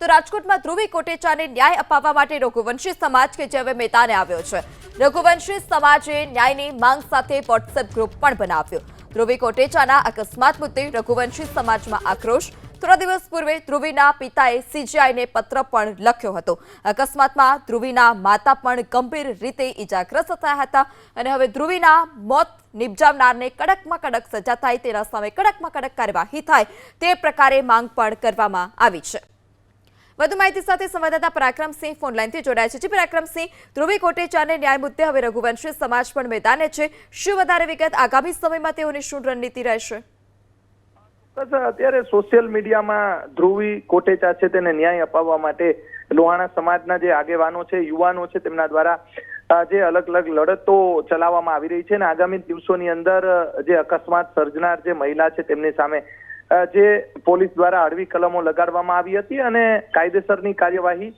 તો રાજકોટમાં ધ્રુવી કોટેચાને ન્યાય અપાવવા માટે રઘુવંશી સમાજ કે જે હવે મેદાને આવ્યો છે? રઘુવંશી સમાજે ન્યાયની માંગ સાથે વોટ્સએપ ગ્રુપ પણ બનાવ્યો. ધ્રુવી કોટેચાના અકસ્માત મુદ્દે રઘુવંશી સમાજમાં આક્રોશ. થોડા દિવસ પૂર્વે ધ્રુવીના પિતાએ સીજીઆઈને પત્ર પણ લખ્યો હતો. અકસ્માતમાં ધ્રુવીના માતા પણ ગંભીર રીતે ઈજાગ્રસ્ત થયા હતા અને હવે ધ્રુવીના મોત નિપજાવનારને કડકમાં કડક સજા થાય તેના સામે કડકમાં કડક કાર્યવાહી થાય તે પ્રકારે માંગ પણ કરવામાં આવી છે. વધુ માહિતી સાથે સંવાદદાતા પરાક્રમસિંહ ફોનલાઈનથી જોડાયા છે. પરાક્રમસિંહ ધ્રુવી કોટેચાને ન્યાય મુદ્દે હવે રઘુવંશી સમાજ પણ મેદાને છે. શું વધારે વિગત આગામી સમયમાં તેઓની શું રણનીતિ રહેશે? અત્યારે સોશિયલ મીડિયામાં ધ્રુવી કોટેચા છે તેને ન્યાય અપાવવા માટે લોહાણા સમાજના જે આગેવાનો છે, યુવાનો છે, તેમના દ્વારા જે અલગ અલગ લડતો ચલાવવામાં આવી રહી છે. અને આગામી દિવસોની અંદર જે અકસ્માત સર્જનાર જે મહિલા છે, તેમની સામે જે પોલીસ દ્વારા હળવી કલમો લગાડવામાં આવી હતી અને કાયદેસરની કાર્યવાહી